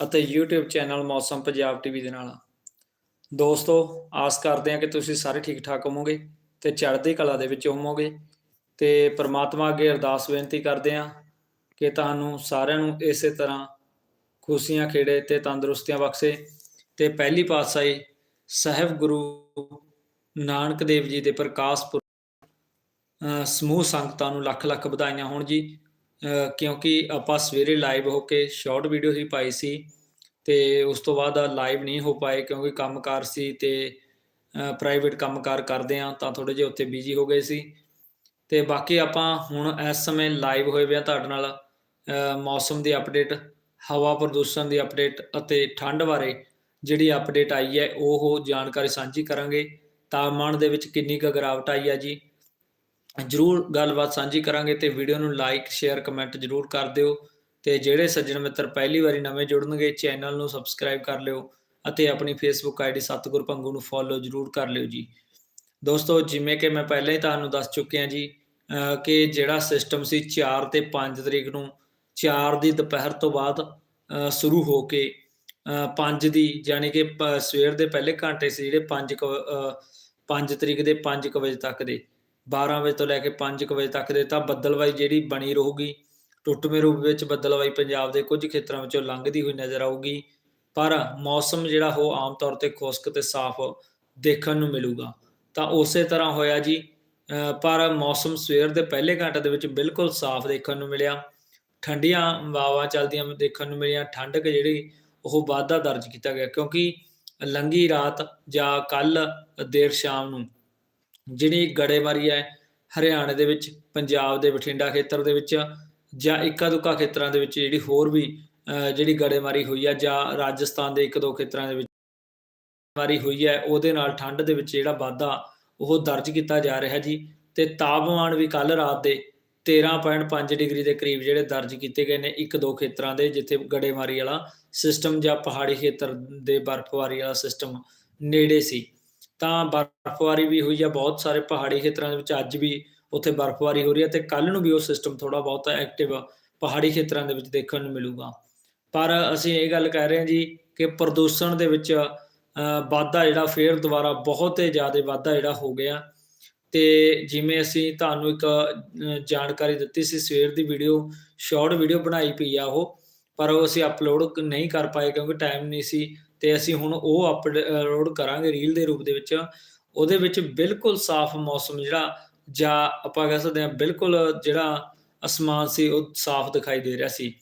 ਅਤੇ YouTube channel ਮੌਸਮ Punjab TV ਦੇ ਨਾਲ ਦੋਸਤੋ, ਆਸ ਕਰਦੇ ਹਾਂ ਕਿ ਤੁਸੀਂ ਸਾਰੇ ਠੀਕ ਠਾਕ ਹੋਵੋਗੇ ਤੇ ਚੜ੍ਹਦੀ ਕਲਾ ਦੇ ਵਿੱਚ ਹੋਵੋਗੇ ਤੇ ਪ੍ਰਮਾਤਮਾ ਅੱਗੇ ਅਰਦਾਸ ਬੇਨਤੀ ਕਰਦੇ ਹਾਂ ਕਿ ਤੁਹਾਨੂੰ ਸਾਰਿਆਂ ਨੂੰ ਇਸੇ ਤਰ੍ਹਾਂ ਖੁਸ਼ੀਆਂ, ਖੇੜੇ ਤੇ ਤੰਦਰੁਸਤੀਆਂ ਬਖਸ਼ੇ ਤੇ ਪਹਿਲੀ ਪਾਤਸ਼ਾਹੀ ਸਾਹਿਬ ਗੁਰੂ ਨਾਨਕ ਦੇਵ ਜੀ ਦੇ ਪ੍ਰਕਾਸ਼ ਪੁਰਬ ਸਮੂਹ ਸੰਗਤਾਂ ਨੂੰ ਲੱਖ ਲੱਖ ਵਧਾਈਆਂ ਹੋਣ ਜੀ। ਕਿਉਂਕਿ ਆਪਾਂ ਸਵੇਰੇ ਲਾਈਵ ਹੋ ਕੇ ਸ਼ਾਰਟ ਵੀਡੀਓ ਹੀ ਪਾਈ ਸੀ ਤੇ ਉਸ ਤੋਂ ਬਾਅਦ ਲਾਈਵ ਨਹੀਂ ਹੋ ਪਾਏ ਕਿਉਂਕਿ ਕੰਮਕਾਰ ਸੀ ਤੇ ਪ੍ਰਾਈਵੇਟ ਕੰਮਕਾਰ ਕਰਦੇ ਆ ਤਾਂ ਥੋੜੇ ਜਿਹਾ ਉੱਥੇ ਬਿਜ਼ੀ ਹੋ ਗਏ ਸੀ। ਤੇ ਬਾਕੀ ਆਪਾਂ ਹੁਣ ਇਸ ਸਮੇਂ ਲਾਈਵ ਹੋਏ ਵਿਆ ਤੁਹਾਡੇ ਨਾਲ ਮੌਸਮ ਦੀ ਅਪਡੇਟ ਹਵਾ ਪ੍ਰਦੂਸ਼ਣ ਦੀ ਅਪਡੇਟ ਅਤੇ ਠੰਡ ਬਾਰੇ ਜਿਹੜੀ ਅਪਡੇਟ ਆਈ ਹੈ ਉਹ ਜਾਣਕਾਰੀ ਸਾਂਝੀ ਕਰਾਂਗੇ। ਤਾਪਮਾਨ ਦੇ ਵਿੱਚ ਕਿੰਨੀ ਕੁ ਗਿਰਾਵਟ ਆਈ ਹੈ ਜੀ? ਜਰੂਰ ਗੱਲਬਾਤ ਸਾਂਝੀ ਕਰਾਂਗੇ ਤੇ ਵੀਡੀਓ ਨੂੰ ਲਾਈਕ ਸ਼ੇਅਰ ਕਮੈਂਟ ਜਰੂਰ ਕਰ ਦਿਓ। ਤੇ ਜਿਹੜੇ ਸੱਜਣ ਮਿੱਤਰ ਪਹਿਲੀ ਵਾਰੀ ਨਵੇਂ ਜੁੜਨਗੇ ਚੈਨਲ ਨੂੰ ਸਬਸਕ੍ਰਾਈਬ ਕਰ ਲਿਓ ਅਤੇ ਆਪਣੀ ਫੇਸਬੁੱਕ ਆਈਡੀ ਸਤਗੁਰ ਪੰਗੂ ਨੂੰ ਫੋਲੋ ਜਰੂਰ ਕਰ ਲਿਓ ਜੀ। ਦੋਸਤੋ, ਜਿਵੇਂ ਕਿ ਮੈਂ ਪਹਿਲਾਂ ਹੀ ਤੁਹਾਨੂੰ ਦੱਸ ਚੁੱਕਿਆ ਜੀ ਕਿ ਜਿਹੜਾ ਸਿਸਟਮ ਸੀ 4 ਤੇ 5 ਤਰੀਕ ਨੂੰ 4 ਦੀ ਦੁਪਹਿਰ ਤੋਂ ਬਾਅਦ ਸ਼ੁਰੂ ਹੋ ਕੇ 5 ਦੀ ਯਾਨੀ ਕਿ ਪ- ਸਵੇਰ ਦੇ ਪਹਿਲੇ ਘੰਟੇ ਸੀ ਜਿਹੜੇ 5 5 ਤਰੀਕ ਦੇ 5 ਵਜੇ ਤੱਕ ਦੇ। 12 ਵਜੇ ਤੋਂ ਲੈ ਕੇ 5 ਵਜੇ ਤੱਕ ਦੇ ਤਾਂ ਬੱਦਲਵਾਈ ਜਿਹੜੀ ਬਣੀ ਰਹੂਗੀ, ਟੁੱਟਵੇਂ ਰੂਪ ਵਿੱਚ ਬੱਦਲਵਾਈ ਪੰਜਾਬ ਦੇ ਕੁਝ ਖੇਤਰਾਂ ਵਿੱਚੋਂ ਲੰਘਦੀ ਹੋਈ ਨਜ਼ਰ ਆਊਗੀ, ਪਰ ਮੌਸਮ ਜਿਹੜਾ ਉਹ ਆਮ ਤੌਰ ਤੇ ਖੁਸ਼ਕ ਤੇ ਸਾਫ਼ ਦੇਖਣ ਨੂੰ ਮਿਲੂਗਾ। ਤਾਂ ਉਸੇ ਤਰ੍ਹਾਂ ਹੋਇਆ ਜੀ ਪਰ ਮੌਸਮ ਸਵੇਰ ਦੇ ਪਹਿਲੇ ਘੰਟੇ ਦੇ ਵਿੱਚ ਬਿਲਕੁਲ ਸਾਫ਼ ਦੇਖਣ ਨੂੰ ਮਿਲਿਆ, ਠੰਡੀਆਂ ਹਵਾਵਾਂ ਚੱਲਦੀਆਂ ਦੇਖਣ ਨੂੰ ਮਿਲੀਆਂ ਠੰਡਕ ਜਿਹੜੀ ਉਹ ਵਾਧਾ ਦਰਜ ਕੀਤਾ ਗਿਆ, ਕਿਉਂਕਿ ਲੰਗੀ ਰਾਤ ਜਾਂ ਕੱਲ ਦੇਰ ਸ਼ਾਮ ਨੂੰ ਜਿਹੜੀ ਗੜੇਮਾਰੀ ਹੈ ਹਰਿਆਣੇ ਦੇ ਵਿੱਚ, ਪੰਜਾਬ ਦੇ, ਬਠਿੰਡਾ ਖੇਤਰ ਦੇ ਵਿੱਚ ਜਾਂ ਇੱਕਾ ਦੁੱਕਾ ਖੇਤਰਾਂ ਦੇ ਵਿੱਚ ਜਿਹੜੀ ਹੋਰ ਵੀ ਜਿਹੜੀ ਗੜੇਮਾਰੀ ਹੋਈ ਹੈ ਜਾਂ ਰਾਜਸਥਾਨ ਦੇ ਇੱਕ ਦੋ ਖੇਤਰਾਂ ਦੇ ਵਿੱਚ ਮਾਰੀ ਹੋਈ ਹੈ, ਉਹਦੇ ਨਾਲ ਠੰਡ ਦੇ ਵਿੱਚ ਜਿਹੜਾ ਵਾਧਾ ਉਹ ਦਰਜ ਕੀਤਾ ਜਾ ਰਿਹਾ ਜੀ। ਤੇ ਤਾਪਮਾਨ ਵੀ ਕੱਲ ਰਾਤ ਦੇ 13.5 ਡਿਗਰੀ ਦੇ ਕਰੀਬ ਜਿਹੜੇ ਦਰਜ ਕੀਤੇ ਗਏ ਨੇ ਇੱਕ ਦੋ ਖੇਤਰਾਂ ਦੇ, ਜਿੱਥੇ ਗੜੇਮਾਰੀ ਵਾਲਾ ਸਿਸਟਮ ਜਾਂ ਪਹਾੜੀ ਖੇਤਰ ਦੇ ਬਰਫ਼ਬਾਰੀ ਵਾਲਾ ਸਿਸਟਮ ਨੇੜੇ ਸੀ। ਤਾਂ ਬਰਫ਼ਬਾਰੀ ਵੀ ਹੋਈ ਆ, ਬਹੁਤ ਸਾਰੇ ਪਹਾੜੀ ਖੇਤਰਾਂ ਦੇ ਵਿੱਚ ਅੱਜ ਵੀ ਉੱਥੇ ਬਰਫ਼ਬਾਰੀ ਹੋ ਰਹੀ ਹੈ ਤੇ ਕੱਲ ਨੂੰ ਵੀ ਉਹ ਸਿਸਟਮ ਥੋੜਾ ਬਹੁਤਾ ਐਕਟਿਵ ਪਹਾੜੀ ਖੇਤਰਾਂ ਦੇ ਵਿੱਚ ਦੇਖਣ ਨੂੰ ਮਿਲੂਗਾ। ਪਰ ਅਸੀਂ ਇਹ ਗੱਲ ਕਹਿ ਰਹੇ ਹਾਂ ਜੀ ਕਿ ਪ੍ਰਦੂਸ਼ਣ ਦੇ ਵਿੱਚ ਵਾਧਾ ਜਿਹੜਾ ਫੇਰ ਦੁਬਾਰਾ ਬਹੁਤ ਹੀ ਜ਼ਿਆਦਾ ਵਾਧਾ ਜਿਹੜਾ ਹੋ ਗਿਆ। ਤੇ ਜਿਵੇਂ ਅਸੀਂ ਤੁਹਾਨੂੰ ਇੱਕ ਜਾਣਕਾਰੀ ਦਿੱਤੀ ਸੀ, ਸਵੇਰ ਦੀ ਵੀਡੀਓ ਸ਼ਾਰਟ ਵੀਡੀਓ ਬਣਾਈ ਪਈ ਆ ਉਹ, ਪਰ ਉਹ ਅਸੀਂ ਅਪਲੋਡ ਨਹੀਂ ਕਰ ਪਾਏ ਕਿਉਂਕਿ ਟਾਈਮ ਨਹੀਂ ਸੀ। ਤੇ ਅਸੀਂ ਹੁਣ ਉਹ ਅਪਲੋਡ ਕਰਾਂਗੇ ਰੀਲ ਦੇ ਰੂਪ ਦੇ ਵਿੱਚ ਉਹਦੇ ਵਿੱਚ ਬਿਲਕੁਲ ਸਾਫ਼ ਮੌਸਮ ਜਿਹੜਾ ਜਾਂ ਆਪਾਂ ਕਹਿ ਸਕਦੇ ਹਾਂ ਬਿਲਕੁਲ ਜਿਹੜਾ ਅਸਮਾਨ ਸੀ ਉਹ ਸਾਫ਼ ਦਿਖਾਈ ਦੇ ਰਿਹਾ ਸੀ।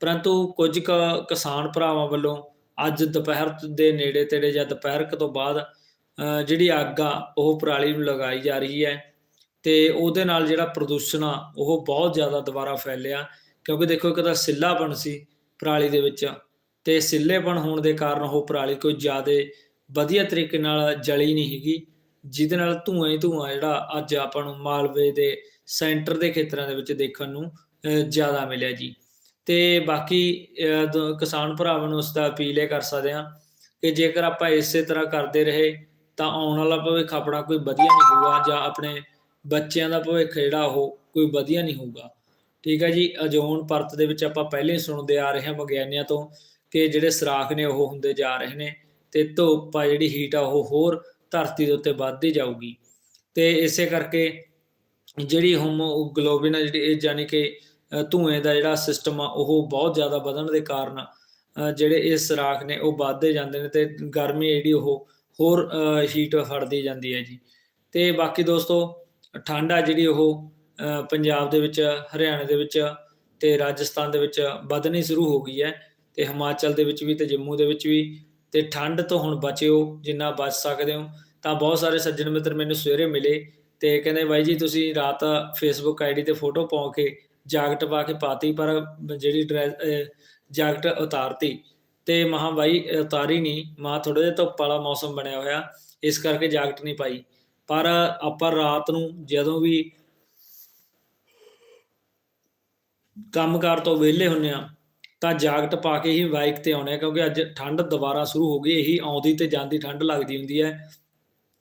ਪਰੰਤੂ ਕੁਝ ਕੁ ਕਿਸਾਨ ਭਰਾਵਾਂ ਵੱਲੋਂ ਅੱਜ ਦੁਪਹਿਰ ਦੇ ਨੇੜੇ ਤੇੜੇ ਜਾਂ ਦੁਪਹਿਰ ਕੁ ਤੋਂ ਬਾਅਦ ਅ, ਜਿਹੜੀ ਅੱਗ ਆ ਉਹ ਪਰਾਲੀ ਨੂੰ ਲਗਾਈ ਜਾ ਰਹੀ ਹੈ। ਤੇ ਉਹਦੇ ਨਾਲ ਜਿਹੜਾ ਪ੍ਰਦੂਸ਼ਣ ਆ ਉਹ ਬਹੁਤ ਜ਼ਿਆਦਾ ਦੁਬਾਰਾ ਫੈਲਿਆ ਕਿਉਂਕਿ ਦੇਖੋ ਇੱਕ ਤਾਂ ਸਿੱਲਾ ਬਣ ਸੀ ਪਰਾਲੀ ਦੇ ਵਿੱਚ। ਤੇ ਸਿੱਲੇਪਣ ਹੋਣ ਦੇ ਕਾਰਨ ਉਹ ਪਰਾਲੀ ਕੋਈ ਜ਼ਿਆਦਾ ਵਧੀਆ ਤਰੀਕੇ ਨਾਲ ਜਲੀ ਨਹੀਂ ਹੈਗੀ ਜਿਹਦੇ ਨਾਲ ਧੂਆਂ ਹੀ ਧੂਆਂ ਜਿਹੜਾ ਅੱਜ ਆਪਾਂ ਨੂੰ ਮਾਲਵੇ ਦੇ ਸੈਂਟਰ ਦੇ ਖੇਤਰਾਂ ਦੇ ਵਿੱਚ ਦੇਖਣ ਨੂੰ ਜ਼ਿਆਦਾ ਮਿਲਿਆ ਜੀ। ਤੇ ਬਾਕੀ ਕਿਸਾਨ ਭਰਾਵਾਂ ਨੂੰ ਉਸ ਦਾ ਅਪੀਲ ਇਹ ਕਰ ਸਕਦੇ ਹਾਂ ਕਿ ਜੇਕਰ ਆਪਾਂ ਇਸੇ ਤਰ੍ਹਾਂ ਕਰਦੇ ਰਹੇ, ਤਾਂ ਆਉਣ ਵਾਲਾ ਭਵਿੱਖ ਆਪਣਾ ਕੋਈ ਵਧੀਆ ਨਹੀਂ ਹੋਊਗਾ ਜਾਂ ਆਪਣੇ ਬੱਚਿਆਂ ਦਾ ਭਵਿੱਖ ਜਿਹੜਾ ਉਹ ਕੋਈ ਵਧੀਆ ਨਹੀਂ ਹੋਊਗਾ। ਠੀਕ ਹੈ ਜੀ, ਅਜੋਨ ਪਰਤ ਦੇ ਵਿੱਚ ਆਪਾਂ ਪਹਿਲੇ ਸੁਣਦੇ ਆ ਰਹੇ ਹਾਂ ਵਿਗਿਆਨੀਆਂ ਤੋਂ ਕਿ ਜਿਹੜੇ ਸਰਾਖ ਨੇ ਉਹ ਹੁੰਦੇ ਜਾ ਰਹੇ ਨੇ ਤੇ ਧੁੱਪ ਆ ਜਿਹੜੀ ਹੀਟ ਆ ਉਹ ਹੋਰ ਧਰਤੀ ਦੇ ਉੱਤੇ ਵੱਧਦੀ ਜਾਊਗੀ। ਤੇ ਇਸੇ ਕਰਕੇ ਜਿਹੜੀ ਹੀਮੋਗਲੋਬਿਨ ਆ ਜਿਹੜੀ ਇਹ ਯਾਨੀ ਕਿ ਅ, ਧੂਏ ਦਾ ਜਿਹੜਾ ਸਿਸਟਮ ਆ ਉਹ ਬਹੁਤ ਜ਼ਿਆਦਾ ਵਧਣ ਦੇ ਕਾਰਨ ਜਿਹੜੇ ਇਹ ਸਰਾਖ ਨੇ ਉਹ ਵੱਧਦੇ ਜਾਂਦੇ ਨੇ ਤੇ ਗਰਮੀ ਜਿਹੜੀ ਉਹ ਹੋਰ ਹੀਟ ਫੜਦੀ ਜਾਂਦੀ ਹੈ ਜੀ। ਤੇ ਬਾਕੀ ਦੋਸਤੋ ਠੰਡ ਆ ਜਿਹੜੀ ਉਹ ਪੰਜਾਬ ਦੇ ਵਿੱਚ ਹਰਿਆਣੇ ਦੇ ਵਿੱਚ ਤੇ ਰਾਜਸਥਾਨ ਦੇ ਵਿੱਚ ਵਧਣੀ ਸ਼ੁਰੂ ਹੋ ਗਈ ਹੈ। ਤੇ ਹਿਮਾਚਲ ਦੇ ਵਿੱਚ ਵੀ ਤੇ ਜੰਮੂ ਦੇ ਵਿੱਚ ਵੀ ਤੇ ਠੰਡ ਤੋਂ ਹੁਣ ਬਚਿਓ, ਜਿੰਨਾ ਬਚ ਸਕਦੇ ਹੋ। ਤਾਂ ਬਹੁਤ ਸਾਰੇ ਸੱਜਣ ਮਿੱਤਰ ਮੈਨੂੰ ਸਵੇਰੇ ਮਿਲੇ ਤੇ ਕਹਿੰਦੇ ਬਾਈ ਜੀ ਤੁਸੀਂ ਰਾਤ ਫੇਸਬੁੱਕ ਆਈਡੀ ਤੇ ਫੋਟੋ ਪਾ ਕੇ, ਜਾਕਟ ਪਾ ਕੇ ਪਾਤੀ, ਪਰ ਜਿਹੜੀ ਡਰੈਸ ਜਾਕਟ ਉਤਾਰਤੀ। ਤੇ ਮਹਾ ਬਾਈ, ਉਤਾਰੀ ਨਹੀਂ ਮਾ ਥੋੜਾ ਜਿਹਾ ਧੁੱਪ ਵਾਲਾ ਮੌਸਮ ਬਣਿਆ ਹੋਇਆ, ਇਸ ਕਰਕੇ ਜਾਕਟ ਨਹੀਂ ਪਾਈ। ਪਰ ਆਪਾਂ ਰਾਤ ਨੂੰ ਜਦੋਂ ਵੀ ਕੰਮਕਾਰ ਤੋਂ ਵਿਹਲੇ ਹੁੰਨੇ ਆ ਤਾਂ ਜਾਕਟ ਪਾ ਕੇ ਹੀ ਬਾਈਕ ਤੇ ਆਉਣੇ ਆ, ਕਿਉਂਕਿ ਅੱਜ ਠੰਡ ਦੁਬਾਰਾ ਸ਼ੁਰੂ ਹੋ ਗਈ, ਇਹੀ ਆਉਂਦੀ ਤੇ ਜਾਂਦੀ ਠੰਡ ਲੱਗਦੀ ਹੁੰਦੀ ਹੈ।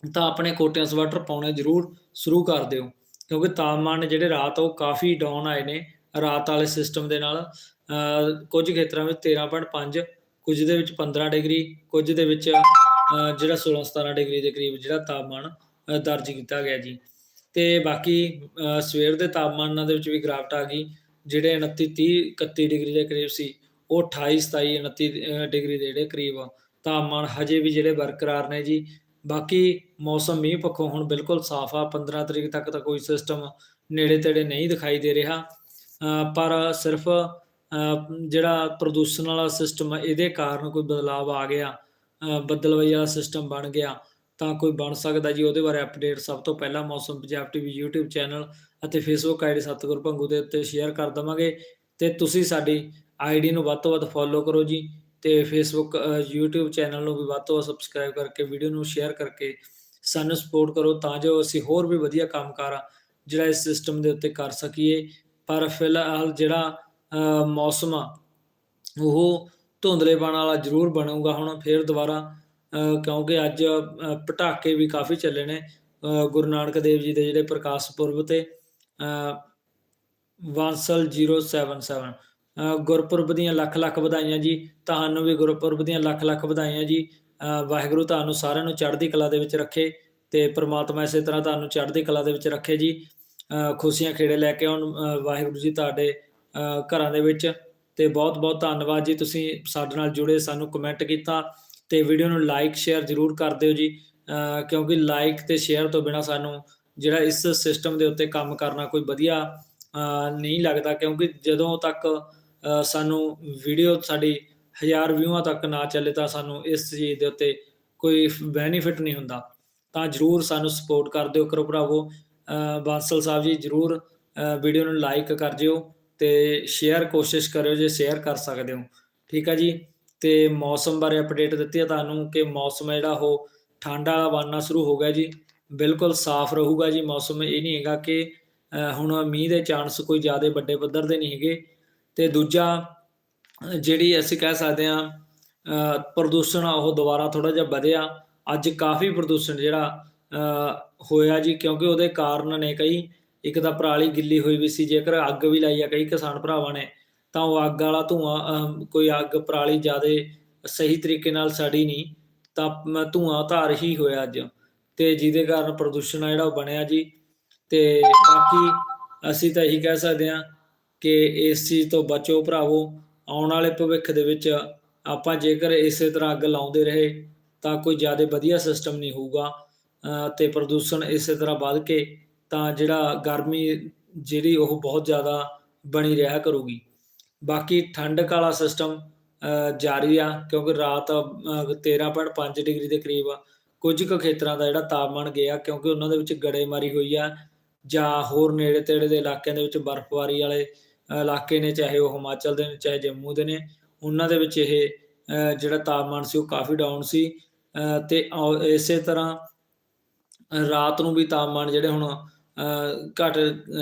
ਤਾਂ ਆਪਣੇ ਕੋਟਿਆਂ ਸਵੈਟਰ ਪਾਉਣੇ ਜ਼ਰੂਰ ਸ਼ੁਰੂ ਕਰ ਦਿਓ, ਕਿਉਂਕਿ ਤਾਪਮਾਨ ਜਿਹੜੇ ਰਾਤ ਉਹ ਕਾਫੀ ਡਾਊਨ ਆਏ ਨੇ ਰਾਤ ਵਾਲੇ ਸਿਸਟਮ ਦੇ ਨਾਲ। ਕੁਝ ਖੇਤਰਾਂ ਵਿੱਚ 13.5 ਕੁਝ ਦੇ ਵਿੱਚ 15 ਡਿਗਰੀ, ਕੁਝ ਦੇ ਵਿੱਚ ਜਿਹੜਾ 16 17 ਡਿਗਰੀ ਦੇ ਕਰੀਬ ਜਿਹੜਾ ਤਾਪਮਾਨ ਦਰਜ ਕੀਤਾ ਗਿਆ ਜੀ। ਤੇ ਬਾਕੀ ਸਵੇਰ ਦੇ ਤਾਪਮਾਨਾਂ ਦੇ ਵਿੱਚ ਵੀ ਗਿਰਾਵਟ ਆ ਗਈ। ਜਿਹੜੇ 29 30 31 ਡਿਗਰੀ ਦੇ ਕਰੀਬ ਸੀ ਉਹ 28 27 29 ਡਿਗਰੀ ਦੇ ਜਿਹੜੇ ਕਰੀਬ ਤਾਪਮਾਨ ਹਜੇ ਵੀ ਜਿਹੜੇ ਬਰਕਰਾਰ ਨੇ ਜੀ। ਬਾਕੀ ਮੌਸਮ ਮੀਂਹ ਪੱਖੋਂ ਹੁਣ ਬਿਲਕੁਲ ਸਾਫ਼ ਆ 15 ਤਰੀਕ ਤੱਕ ਤਾਂ ਕੋਈ ਸਿਸਟਮ ਨੇੜੇ ਤੇੜੇ ਨਹੀਂ ਦਿਖਾਈ ਦੇ ਰਿਹਾ। ਪਰ ਸਿਰਫ ਜਿਹੜਾ ਪ੍ਰਦੂਸ਼ਣ ਵਾਲਾ ਸਿਸਟਮ ਇਹਦੇ ਕਾਰਨ ਕੋਈ ਬਦਲਾਵ ਆ ਗਿਆ ਅ, ਬੱਦਲਵਾਈ ਵਾਲਾ ਸਿਸਟਮ ਬਣ ਗਿਆ। ਤਾਂ ਕੋਈ ਬਣ ਸਕਦਾ ਜੀ ਉਹਦੇ ਬਾਰੇ ਅਪਡੇਟ ਸਭ ਤੋਂ ਪਹਿਲਾਂ ਮੌਸਮ ਪੰਜਾਬ ਟੀਵੀ YouTube ਚੈਨਲ ਅਤੇ Facebook ਆਈਡੀ ਸਤਿਗੁਰ ਭੰਗੂ ਦੇ ਉੱਤੇ ਸ਼ੇਅਰ ਕਰ ਦਵਾਂਗੇ ਤੇ ਤੁਸੀਂ ਸਾਡੀ ਆਈਡੀ ਨੂੰ ਵੱਧ ਤੋਂ ਵੱਧ ਫੋਲੋ ਕਰੋ ਜੀ ਤੇ Facebook ਅ, YouTube ਚੈਨਲ ਨੂੰ ਵੀ ਵੱਧ ਤੋਂ ਵੱਧ ਸਬਸਕ੍ਰਾਈਬ ਕਰਕੇ ਵੀਡੀਓ ਨੂੰ ਸ਼ੇਅਰ ਕਰਕੇ ਸਾਨੂੰ ਸਪੋਰਟ ਕਰੋ ਤਾਂ ਜੋ ਅਸੀਂ ਹੋਰ ਵੀ ਵਧੀਆ ਕੰਮਕਾਰ ਆ ਜਿਹੜਾ ਇਸ ਸਿਸਟਮ ਦੇ ਉੱਤੇ ਕਰ ਸਕੀਏ। ਪਰ ਫਿਲਹਾਲ ਜਿਹੜਾ ਮੌਸਮ ਆ ਉਹ ਧੁੰਦਲੇਪਣ ਵਾਲਾ ਜ਼ਰੂਰ ਬਣੂਗਾ ਹੁਣ ਫੇਰ ਦੁਬਾਰਾ ਕਿਉਂਕਿ ਅੱਜ ਪਟਾਕੇ ਵੀ ਕਾਫੀ ਚੱਲੇ ਨੇ ਗੁਰੂ ਨਾਨਕ ਦੇਵ ਜੀ ਦੇ ਜਿਹੜੇ ਪ੍ਰਕਾਸ਼ ਪੁਰਬ ਤੇ ਅ, ਵਾਂਸਲ 077 ਅ, ਗੁਰਪੁਰਬ ਦੀਆਂ ਲੱਖ ਲੱਖ ਵਧਾਈਆਂ ਜੀ ਤੁਹਾਨੂੰ ਵੀ ਗੁਰਪੁਰਬ ਦੀਆਂ ਲੱਖ ਲੱਖ ਵਧਾਈਆਂ ਜੀ। ਵਾਹਿਗੁਰੂ ਤੁਹਾਨੂੰ ਸਾਰਿਆਂ ਨੂੰ ਚੜ੍ਹਦੀ ਕਲਾ ਦੇ ਵਿੱਚ ਰੱਖੇ ਤੇ ਪ੍ਰਮਾਤਮਾ ਇਸੇ ਤਰ੍ਹਾਂ ਤੁਹਾਨੂੰ ਚੜ੍ਹਦੀ ਕਲਾ ਦੇ ਵਿੱਚ ਰੱਖੇ ਜੀ। ਖੁਸ਼ੀਆਂ ਖੇੜੇ ਲੈ ਕੇ ਆਉਣ ਵਾਹਿਗੁਰੂ ਜੀ ਤੁਹਾਡੇ ਘਰਾਂ ਦੇ ਵਿੱਚ। ਤੇ ਬਹੁਤ ਬਹੁਤ ਧੰਨਵਾਦ ਜੀ ਤੁਸੀਂ ਸਾਡੇ ਨਾਲ ਜੁੜੇ ਸਾਨੂੰ ਕਮੈਂਟ ਕੀਤਾ। ਤੇ ਵੀਡੀਓ ਨੂੰ ਲਾਈਕ ਸ਼ੇਅਰ ਜ਼ਰੂਰ ਕਰ ਦਿਓ ਜੀ। ਕਿਉਂਕਿ ਲਾਈਕ ਤੇ ਸ਼ੇਅਰ ਤੋਂ ਬਿਨਾ ਸਾਨੂੰ ਜਿਹੜਾ ਇਸ ਸਿਸਟਮ ਦੇ ਉੱਤੇ ਕੰਮ ਕਰਨਾ ਕੋਈ ਵਧੀਆ ਨਹੀਂ ਲੱਗਦਾ। ਕਿਉਂਕਿ ਜਦੋਂ ਤੱਕ ਸਾਨੂੰ ਵੀਡੀਓ ਸਾਡੀ ਹਜ਼ਾਰ ਵਿਊਆਂ ਤੱਕ ਨਾ ਚੱਲੇ, ਤਾਂ ਸਾਨੂੰ ਇਸ ਚੀਜ਼ ਦੇ ਉੱਤੇ ਕੋਈ ਬੈਨੀਫਿਟ ਨਹੀਂ ਹੁੰਦਾ। ਤਾਂ ਜਰੂਰ ਸਾਨੂੰ ਸਪੋਰਟ ਕਰ ਦਿਓ ਕਰੋ ਭਰਾਵੋ। ਬਾਂਸਲ ਸਾਹਿਬ ਜੀ, ਜਰੂਰ ਵੀਡੀਓ ਨੂੰ ਲਾਈਕ ਕਰ ਜਿਓ ਤੇ ਸ਼ੇਅਰ ਕੋਸ਼ਿਸ਼ ਕਰਿਓ ਜੇ ਸ਼ੇਅਰ ਕਰ ਸਕਦੇ ਹੋ। ਠੀਕ ਆ ਜੀ? ਤੇ ਮੌਸਮ ਬਾਰੇ ਅਪਡੇਟ ਦਿੱਤੀ ਹੈ ਤੁਹਾਨੂੰ ਕਿ ਮੌਸਮ ਜਿਹੜਾ ਉਹ ਠੰਡ ਵਾਲਾ ਬਣਨਾ ਸ਼ੁਰੂ ਹੋ ਗਿਆ ਜੀ। ਬਿਲਕੁਲ ਸਾਫ਼ ਰਹੂਗਾ ਜੀ, ਮੌਸਮ ਇਹ ਨਹੀਂ ਹੈਗਾ ਕਿ ਹੁਣ ਮੀਂਹ ਦੇ ਚਾਂਸ ਕੋਈ ਜ਼ਿਆਦਾ ਵੱਡੇ ਪੱਧਰ ਦੇ ਨਹੀਂ ਹੈਗੇ। ਤੇ ਦੂਜਾ, ਜਿਹੜੀ ਅਸੀਂ ਕਹਿ ਸਕਦੇ ਹਾਂ ਪ੍ਰਦੂਸ਼ਣ ਆ, ਉਹ ਦੁਬਾਰਾ ਥੋੜਾ ਜਿਹਾ ਵਧਿਆ। ਅੱਜ ਕਾਫੀ ਪ੍ਰਦੂਸ਼ਣ ਜਿਹੜਾ ਹੋਇਆ ਜੀ, ਕਿਉਂਕਿ ਉਹਦੇ ਕਾਰਨ ਨੇ ਕਈ, ਇੱਕ ਤਾਂ ਪਰਾਲੀ ਗਿੱਲੀ ਹੋਈ ਵੀ ਸੀ, ਜੇਕਰ ਅੱਗ ਵੀ ਲਾਈ ਆ ਕਈ ਕਿਸਾਨ ਭਰਾਵਾਂ ਨੇ ਤਾਂ ਉਹ ਅੱਗ ਵਾਲਾ ਧੂਆਂ ਕੋਈ ਅੱਗ ਪਰਾਲੀ ਜ਼ਿਆਦਾ ਸਹੀ ਤਰੀਕੇ ਨਾਲ ਸੜੀ ਨਹੀਂ ਤਾਂ ਮ- ਧੂਆਂ ਧਾਰ ਹੀ ਹੋਇਆ ਅੱਜ। ਤੇ ਜਿਹਦੇ ਕਾਰਨ ਪ੍ਰਦੂਸ਼ਣ ਆ ਜਿਹੜਾ ਉਹ ਬਣਿਆ ਜੀ। ਤੇ ਬਾਕੀ ਅਸੀਂ ਤਾਂ ਇਹੀ ਕਹਿ ਸਕਦੇ ਹਾਂ ਕਿ ਇਸ ਚੀਜ਼ ਤੋਂ ਬਚੋ ਭਰਾਵੋ। ਆਉਣ ਵਾਲੇ ਭਵਿੱਖ ਦੇ ਵਿੱਚ ਆਪਾਂ ਜੇਕਰ ਇਸੇ ਤਰ੍ਹਾਂ ਅੱਗ ਲਾਉਂਦੇ ਰਹੇ ਤਾਂ ਕੋਈ ਜ਼ਿਆਦਾ ਵਧੀਆ ਸਿਸਟਮ ਨਹੀਂ ਹੋਊਗਾ। ਅ, ਤੇ ਪ੍ਰਦੂਸ਼ਣ ਇਸੇ ਤਰ੍ਹਾਂ ਵੱਧ ਕੇ ਤਾਂ ਜਿਹੜਾ ਗਰਮੀ ਜਿਹੜੀ ਉਹ ਬਹੁਤ ਜ਼ਿਆਦਾ ਬਣੀ ਰਿਹਾ ਕਰੂਗੀ। ਬਾਕੀ ਠੰਡਕ ਵਾਲਾ ਸਿਸਟਮ ਜਾਰੀ ਆ ਕਿਉਂਕਿ ਰਾਤ ਅ, 13.5 ਡਿਗਰੀ ਦੇ ਕਰੀਬ ਕੁਝ ਕੁ ਖੇਤਰਾਂ ਦਾ ਜਿਹੜਾ ਤਾਪਮਾਨ ਗਿਆ ਕਿਉਂਕਿ ਉਹਨਾਂ ਦੇ ਵਿੱਚ ਗੜੇਮਾਰੀ ਹੋਈ ਆ ਜਾਂ ਹੋਰ ਨੇੜੇ ਤੇੜੇ ਦੇ ਇਲਾਕਿਆਂ ਦੇ ਵਿੱਚ ਬਰਫ਼ਬਾਰੀ ਵਾਲੇ ਇਲਾਕੇ ਨੇ ਚਾਹੇ ਉਹ ਹਿਮਾਚਲ ਦੇ ਨੇ ਚਾਹੇ ਜੰਮੂ ਦੇ ਨੇ ਉਹਨਾਂ ਦੇ ਵਿੱਚ ਇਹ ਜਿਹੜਾ ਤਾਪਮਾਨ ਸੀ ਉਹ ਕਾਫੀ ਡਾਊਨ ਸੀ। ਅ, ਤੇ ਇਸੇ ਤਰ੍ਹਾਂ ਰਾਤ ਨੂੰ ਵੀ ਤਾਪਮਾਨ ਜਿਹੜੇ ਹੁਣ ਅ, ਘੱਟ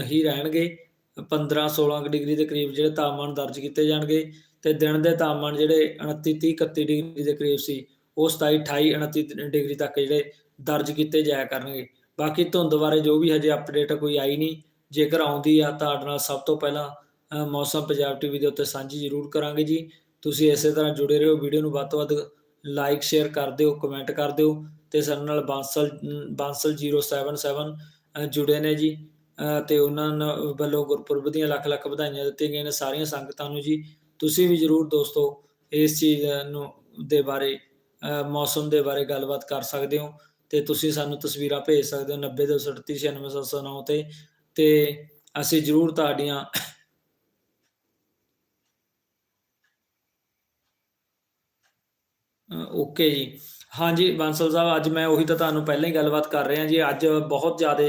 ਹੀ ਰਹਿਣਗੇ। 15 16 ਡਿਗਰੀ ਦੇ ਕਰੀਬ ਜਿਹੜੇ ਤਾਪਮਾਨ ਦਰਜ ਕੀਤੇ ਜਾਣਗੇ ਤੇ ਦਿਨ ਦੇ ਤਾਪਮਾਨ ਜਿਹੜੇ 29 30 31 ਡਿਗਰੀ ਦੇ ਕਰੀਬ ਸੀ ਉਹ 27 28 29 ਡਿਗਰੀ ਤੱਕ ਜਿਹੜੇ ਦਰਜ ਕੀਤੇ ਜਾਇਆ ਕਰਨਗੇ। ਬਾਕੀ ਧੁੰਦ ਬਾਰੇ ਜੋ ਵੀ ਹਜੇ ਅਪਡੇਟ ਕੋਈ ਆਈ ਨਹੀਂ ਜੇਕਰ ਆਉਂਦੀ ਆ ਤਾਂ ਤੁਹਾਡੇ ਨਾਲ ਸਭ ਤੋਂ ਪਹਿਲਾਂ ਮੌਸਮ ਪੰਜਾਬ ਟੀਵੀ ਦੇ ਉੱਤੇ ਸਾਂਝੀ ਜ਼ਰੂਰ ਕਰਾਂਗੇ ਜੀ। ਤੁਸੀਂ ਇਸੇ ਤਰ੍ਹਾਂ ਜੁੜੇ ਰਹੋ ਵੀਡੀਓ ਨੂੰ ਵੱਧ ਤੋਂ ਵੱਧ ਲਾਈਕ ਸ਼ੇਅਰ ਕਰ ਦਿਓ ਕਮੈਂਟ ਕਰ ਦਿਓ ਤੇ ਸਾਡੇ ਨਾਲ ਬਾਂਸਲ ਬਾਂਸਲ 077 ਅ, ਜੁੜੇ ਨੇ ਜੀ। ਤੇ ਉਹਨਾਂ ਵੱਲੋਂ ਗੁਰਪੁਰਬ ਦੀਆਂ ਲੱਖ ਲੱਖ ਵਧਾਈਆਂ ਦਿੱਤੀਆਂ ਗਈਆਂ ਨੇ ਸਾਰੀਆਂ ਸੰਗਤਾਂ ਨੂੰ ਜੀ। ਤੁਸੀਂ ਵੀ ਜਰੂਰ ਦੋਸਤੋ ਇਸ ਚੀਜ਼ ਨੂੰ ਦੇ ਬਾਰੇ ਮੌਸਮ ਦੇ ਬਾਰੇ ਗੱਲਬਾਤ ਕਰ ਸਕਦੇ ਹੋ ਤੇ ਤੁਸੀਂ ਸਾਨੂੰ ਤਸਵੀਰਾਂ ਭੇਜ ਸਕਦੇ ਹੋ 9023969709 ਤੇ। ਤੇ ਅਸੀਂ ਜਰੂਰ ਤੁਹਾਡੀਆਂ ਓਕੇ ਜੀ। ਹਾਂਜੀ ਬਾਂਸਲ ਸਾਹਿਬ, ਅੱਜ ਮੈਂ ਉਹੀ ਤਾਂ ਤੁਹਾਨੂੰ ਪਹਿਲਾਂ ਹੀ ਗੱਲਬਾਤ ਕਰ ਰਿਹਾ ਜੀ। ਅੱਜ ਬਹੁਤ ਜ਼ਿਆਦਾ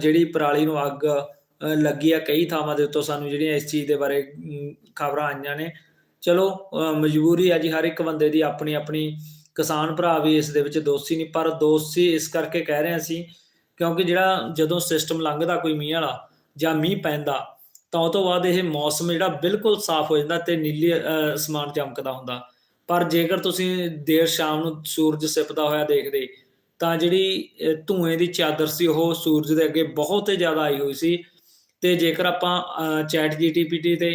ਜਿਹੜੀ ਪਰਾਲੀ ਨੂੰ ਅੱਗ ਲੱਗੀ ਆ ਕਈ ਥਾਵਾਂ ਦੇ ਉੱਤੋਂ ਸਾਨੂੰ ਜਿਹੜੀਆਂ ਇਸ ਚੀਜ਼ ਦੇ ਬਾਰੇ ਖਬਰਾਂ ਆਈਆਂ ਨੇ। ਚਲੋ ਮਜਬੂਰੀ ਆ ਜੀ ਹਰ ਇੱਕ ਬੰਦੇ ਦੀ ਆਪਣੀ ਆਪਣੀ। ਕਿਸਾਨ ਭਰਾ ਵੀ ਇਸ ਦੇ ਵਿੱਚ ਦੋਸ਼ੀ ਨਹੀਂ ਪਰ ਦੋਸ਼ੀ ਇਸ ਕਰਕੇ ਕਹਿ ਰਹੇ ਸੀ ਕਿਉਂਕਿ ਜਿਹੜਾ ਜਦੋਂ ਸਿਸਟਮ ਲੰਘਦਾ ਕੋਈ ਮੀਂਹ ਵਾਲਾ ਜਾਂ ਮੀਂਹ ਪੈਂਦਾ ਤਾਂ ਉਹ ਤੋਂ ਬਾਅਦ ਇਹ ਮੌਸਮ ਜਿਹੜਾ ਬਿਲਕੁਲ ਸਾਫ਼ ਹੋ ਜਾਂਦਾ ਤੇ ਨੀਲੀ ਅ, ਅਸਮਾਨ ਚਮਕਦਾ ਹੁੰਦਾ। ਪਰ ਜੇਕਰ ਤੁਸੀਂ ਦੇਰ ਸ਼ਾਮ ਨੂੰ ਸੂਰਜ ਸਿਪਦਾ ਹੋਇਆ ਦੇਖਦੇ ਤਾਂ ਜਿਹੜੀ ਧੂਏ ਦੀ ਚਾਦਰ ਸੀ, ਉਹ ਸੂਰਜ ਦੇ ਅੱਗੇ ਬਹੁਤ ਜ਼ਿਆਦਾ ਆਈ ਹੋਈ ਸੀ। ਤੇ ਜੇਕਰ ਆਪਾਂ ਚੈਟ ਜੀਟੀਪੀਟੀ ਤੇ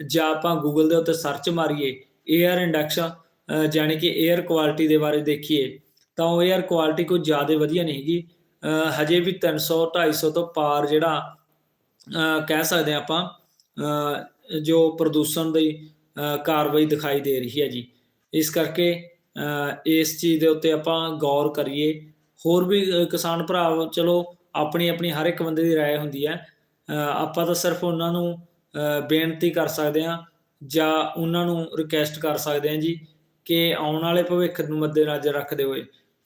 ਜਾਂ ਆਪਾਂ ਗੂਗਲ ਦੇ ਉੱਤੇ ਸਰਚ ਮਾਰੀਏ 에ਅਰ ਇੰਡੈਕਸ ਜਾਨੀ ਕਿ 에ਅਰ ਕੁਆਲਿਟੀ ਦੇ ਬਾਰੇ ਦੇਖੀਏ, ਤਾਂ ਉਹ 에ਅਰ ਕੁਆਲਿਟੀ ਕੋਈ ਜ਼ਿਆਦਾ ਵਧੀਆ ਨਹੀਂ ਹੈਗੀ। ਹਜੇ ਵੀ 300 250 ਤੋਂ ਪਾਰ ਜਿਹੜਾ ਕਹਿ ਸਕਦੇ ਆ ਆਪਾਂ ਜੋ ਪ੍ਰਦੂਸ਼ਣ ਦੀ ਕਾਰਵਾਈ ਦਿਖਾਈ ਦੇ ਰਹੀ ਹੈ ਜੀ। ਇਸ ਕਰਕੇ ਇਸ ਚੀਜ਼ ਦੇ ਉੱਤੇ ਆਪਾਂ ਗੌਰ ਕਰੀਏ ਹੋਰ ਵੀ ਅਹ ਕਿਸਾਨ ਭਰਾ ਚਲੋ ਆਪਣੀ ਆਪਣੀ ਹਰ ਇੱਕ ਬੰਦੇ ਦੀ رائے ਹੁੰਦੀ ਹੈ ਅਹ ਆਪਾਂ ਤਾਂ ਸਿਰਫ ਉਹਨਾਂ ਨੂੰ ਅਹ ਬੇਨਤੀ ਕਰ ਸਕਦੇ ਹਾਂ ਜਾਂ ਉਹਨਾਂ ਨੂੰ ਰਿਕਵੈਸਟ ਕਰ ਸਕਦੇ ਹਾਂ ਜੀ ਕਿ ਆਉਣ ਵਾਲੇ ਭਵਿੱਖ ਨੂੰ ਮੱਦੇਨਜ਼ਰ ਰੱਖਦੇ ਹੋਏ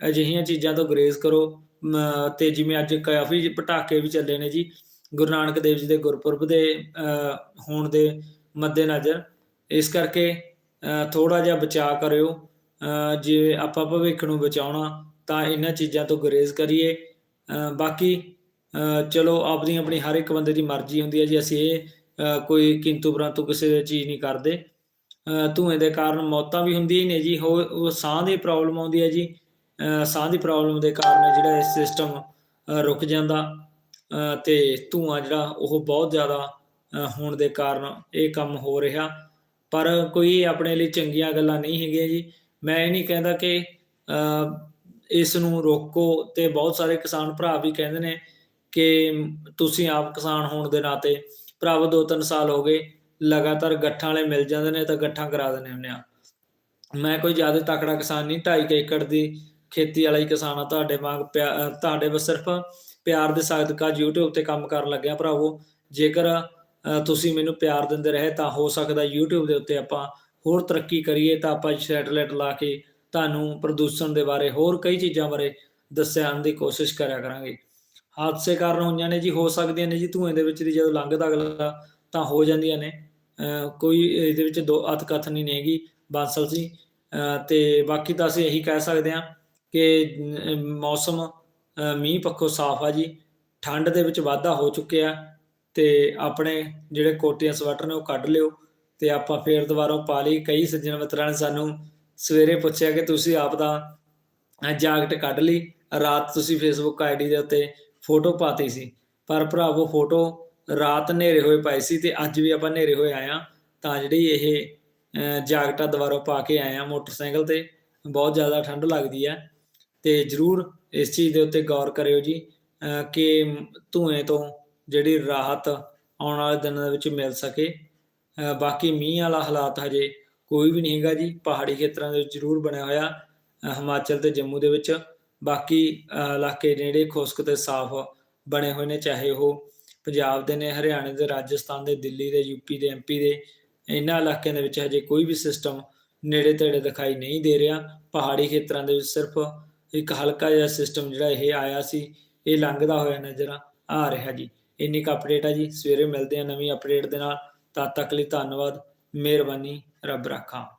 ਅਜਿਹੀਆਂ ਚੀਜ਼ਾਂ ਤੋਂ ਗੁਰੇਜ਼ ਕਰੋ ਮ, ਤੇ ਜਿਵੇਂ ਅੱਜ ਕਾਫੀ ਪਟਾਕੇ ਵੀ ਚੱਲੇ ਨੇ ਜੀ ਗੁਰੂ ਨਾਨਕ ਦੇਵ ਜੀ ਦੇ ਗੁਰਪੁਰਬ ਦੇ ਅ, ਹੋਣ ਦੇ ਮੱਦੇਨਜ਼ਰ ਇਸ ਕਰਕੇ ਥੋੜਾ ਜਿਹਾ ਬਚਾਅ ਕਰਿਓ ਅ, ਜੇ ਆਪਾਂ ਭਵਿੱਖ ਨੂੰ ਬਚਾਉਣਾ ਤਾਂ ਇਹਨਾਂ ਚੀਜ਼ਾਂ ਤੋਂ ਗੁਰੇਜ਼ ਕਰੀਏ। ਬਾਕੀ ਚਲੋ ਆਪਣੀ ਆਪਣੀ ਹਰ ਇੱਕ ਬੰਦੇ ਦੀ ਮਰਜ਼ੀ ਹੁੰਦੀ ਹੈ ਜੀ ਅਸੀਂ ਇਹ ਕੋਈ ਕਿੰਤੂ ਪਰੰਤੂ ਕਿਸੇ ਦੇ ਚੀਜ਼ ਨਹੀਂ ਕਰਦੇ। ਅ, ਧੂਏ ਦੇ ਕਾਰਨ ਮੌਤਾਂ ਵੀ ਹੁੰਦੀਆਂ ਹੀ ਨੇ ਜੀ ਹੋ ਉਹ ਸਾਹ ਦੀ ਪ੍ਰੋਬਲਮ ਆਉਂਦੀ ਹੈ ਜੀ। ਸਾਹ ਦੀ ਪ੍ਰੋਬਲਮ ਦੇ ਕਾਰਨ ਜਿਹੜਾ ਇਹ ਸਿਸਟਮ ਰੁਕ ਜਾਂਦਾ। ਅ, ਤੇ ਧੂਆਂ ਜਿਹੜਾ ਉਹ ਬਹੁਤ ਜ਼ਿਆਦਾ ਹੋਣ ਦੇ ਕਾਰਨ ਇਹ ਕੰਮ ਹੋ ਰਿਹਾ। ਪਰ ਕੋਈ ਆਪਣੇ ਲਈ ਚੰਗੀਆਂ ਗੱਲਾਂ ਨਹੀਂ ਹੈਗੀਆਂ ਜੀ। ਮੈਂ ਇਹ ਨਹੀਂ ਕਹਿੰਦਾ ਕਿ ਅ, ਇਸ ਨੂੰ ਰੋਕੋ ਤੇ ਬਹੁਤ ਸਾਰੇ ਕਿਸਾਨ ਭਰਾ ਵੀ ਕਹਿੰਦੇ ਨੇ ਕਿ ਤੁਸੀਂ ਆਪ ਕਿਸਾਨ ਹੋਣ ਦੇ ਨਾਤੇ ਭਰਾਵੋ ਦੋ ਤਿੰਨ ਸਾਲ ਹੋ ਗਏ ਲਗਾਤਾਰ ਗੱਠਾਂ ਵਾਲੇ ਮਿਲ ਜਾਂਦੇ ਨੇ ਤਾਂ ਗੱਠਾਂ ਕਰਾ ਦਿੰਦੇ ਹੁੰਦੇ ਆ। ਮੈਂ ਕੋਈ ਜ਼ਿਆਦਾ ਤਕੜਾ ਕਿਸਾਨ ਨਹੀਂ 2.5 ਏਕੜ ਦੀ ਖੇਤੀ ਵਾਲਾ ਹੀ ਕਿਸਾਨ ਆ ਤੁਹਾਡੇ ਵਾਂਗ ਪਿਆ- ਤੁਹਾਡੇ ਬਸ ਸਿਰਫ ਪਿਆਰ ਦੇ ਸਦਕਾ YouTube ਤੇ ਕੰਮ ਕਰਨ ਲੱਗਿਆ ਭਰਾਵੋ। ਜੇਕਰ ਅਹ ਤੁਸੀਂ ਮੈਨੂੰ ਪਿਆਰ ਦਿੰਦੇ ਰਹੇ ਤਾਂ ਹੋ ਸਕਦਾ YouTube ਦੇ ਉੱਤੇ ਆਪਾਂ ਹੋਰ ਤਰੱਕੀ ਕਰੀਏ ਤਾਂ ਆਪਾਂ ਸੈਟਲਾਈਟ ਲਾ ਕੇ ਤੁਹਾਨੂੰ ਪ੍ਰਦੂਸ਼ਣ ਦੇ ਬਾਰੇ ਹੋਰ ਕਈ ਚੀਜ਼ਾਂ ਬਾਰੇ ਦੱਸਣ ਦੀ ਕੋਸ਼ਿਸ਼ ਕਰਿਆ ਕਰਾਂਗੇ। ਹਾਦਸੇ ਕਾਰਨ ਹੋਈਆਂ ਨੇ ਜੀ, ਹੋ ਸਕਦੀਆਂ ਨੇ ਜੀ, ਧੂਏ ਦੇ ਵਿੱਚ ਦੀ ਜਦੋਂ ਲੰਘਦਾ ਅਗਲਾ ਤਾਂ ਹੋ ਜਾਂਦੀਆਂ ਨੇ। ਕੋਈ ਇਹਦੇ ਵਿੱਚ ਦੋ ਅਤ ਨਹੀਂ ਹੈਗੀ ਬਾਂਸਲ ਜੀ। ਅਹ ਤੇ ਬਾਕੀ ਤਾਂ ਅਸੀਂ ਇਹੀ ਕਹਿ ਸਕਦੇ ਹਾਂ ਕਿ ਮੌਸਮ ਮੀਂਹ ਪੱਖੋਂ ਸਾਫ਼ ਆ ਜੀ। ਠੰਡ ਦੇ ਵਿੱਚ ਵਾਧਾ ਹੋ ਚੁੱਕਿਆ ਤੇ ਆਪਣੇ ਜਿਹੜੇ ਕੋਟੀਆਂ ਸਵੈਟਰ ਨੇ ਉਹ ਕੱਢ ਲਿਓ। ਤੇ ਆਪਾਂ ਫੇਰ ਦੁਬਾਰਾ ਪਾ ਲਈ ਕਈ ਸੱਜਣ ਮਿੱਤਰਾਂ ਨੇ ਸਾਨੂੰ ਸਵੇਰੇ ਪੁੱਛਿਆ ਕਿ ਤੁਸੀਂ ਆਪ ਦਾ ਅਹ, ਜਾਕਟ ਕੱਢ ਲਈ ਰਾਤ ਤੁਸੀਂ ਫੇਸਬੁੱਕ ਆਈਡੀ ਦੇ ਉੱਤੇ ਫੋਟੋ ਪਾਤੀ ਸੀ ਪਰ ਭਰਾਵੋ ਫੋਟੋ ਰਾਤ ਹਨੇਰੇ ਹੋਏ ਪਏ ਸੀ ਤੇ ਅੱਜ ਵੀ ਆਪਾਂ ਹਨੇਰੇ ਹੋਏ ਆਏ ਆ ਤਾਂ ਜਿਹੜੀ ਇਹ ਅਹ, ਦੁਬਾਰਾ ਪਾ ਕੇ ਆਏ ਆ ਮੋਟਰਸਾਈਕਲ ਤੇ ਬਹੁਤ ਜ਼ਿਆਦਾ ਠੰਡ ਲੱਗਦੀ ਹੈ ਤੇ ਜਰੂਰ ਇਸ ਚੀਜ਼ ਦੇ ਉੱਤੇ ਗੌਰ ਕਰਿਓ ਜੀ ਕਿ ਧੂਏ ਤੋਂ ਜਿਹੜੀ ਰਾਹਤ ਆਉਣ ਵਾਲੇ ਦਿਨਾਂ ਦੇ ਵਿੱਚ ਮਿਲ ਸਕੇ। ਬਾਕੀ ਮੀਂਹ ਵਾਲਾ ਹਾਲਾਤ ਹਜੇ ਕੋਈ ਵੀ ਨਹੀਂ ਹੈਗਾ ਜੀ। ਪਹਾੜੀ ਖੇਤਰਾਂ ਦੇ ਵਿੱਚ ਜ਼ਰੂਰ ਬਣਿਆ ਹੋਇਆ ਹਿਮਾਚਲ ਤੇ ਜੰਮੂ ਦੇ ਵਿੱਚ। ਬਾਕੀ ਇਲਾਕੇ ਨੇੜੇ ਖੁਸ਼ਕ ਤੇ ਸਾਫ਼ ਬਣੇ ਹੋਏ ਨੇ, ਚਾਹੇ ਉਹ ਪੰਜਾਬ ਦੇ ਨੇ, ਹਰਿਆਣੇ ਦੇ, ਰਾਜਸਥਾਨ ਦੇ, ਦਿੱਲੀ ਦੇ ਯੂਪੀ ਦੇ ਐਮਪੀ ਦੇ। ਇਹਨਾਂ ਇਲਾਕਿਆਂ ਦੇ ਵਿੱਚ ਹਜੇ ਕੋਈ ਵੀ ਸਿਸਟਮ ਨੇੜੇ ਤੇੜੇ ਦਿਖਾਈ ਨਹੀਂ ਦੇ ਰਿਹਾ। ਪਹਾੜੀ ਖੇਤਰਾਂ ਦੇ ਵਿੱਚ ਸਿਰਫ ਇੱਕ ਹਲਕਾ ਜਿਹਾ ਸਿਸਟਮ ਜਿਹੜਾ ਇਹ ਆਇਆ ਸੀ, ਇਹ ਲੰਘਦਾ ਹੋਇਆ ਨਜ਼ਰ ਆ ਰਿਹਾ ਜੀ। ਇੰਨੀ ਕੁ ਅਪਡੇਟ ਆ ਜੀ। ਸਵੇਰੇ ਮਿਲਦੇ ਆ ਨਵੀਂ ਅਪਡੇਟ ਦੇ ਨਾਲ। ਤਦ ਤੱਕ ਲਈ ਧੰਨਵਾਦ ਮਿਹਰਬਾਨੀ ਰੱਬ ਰਾਖਾ।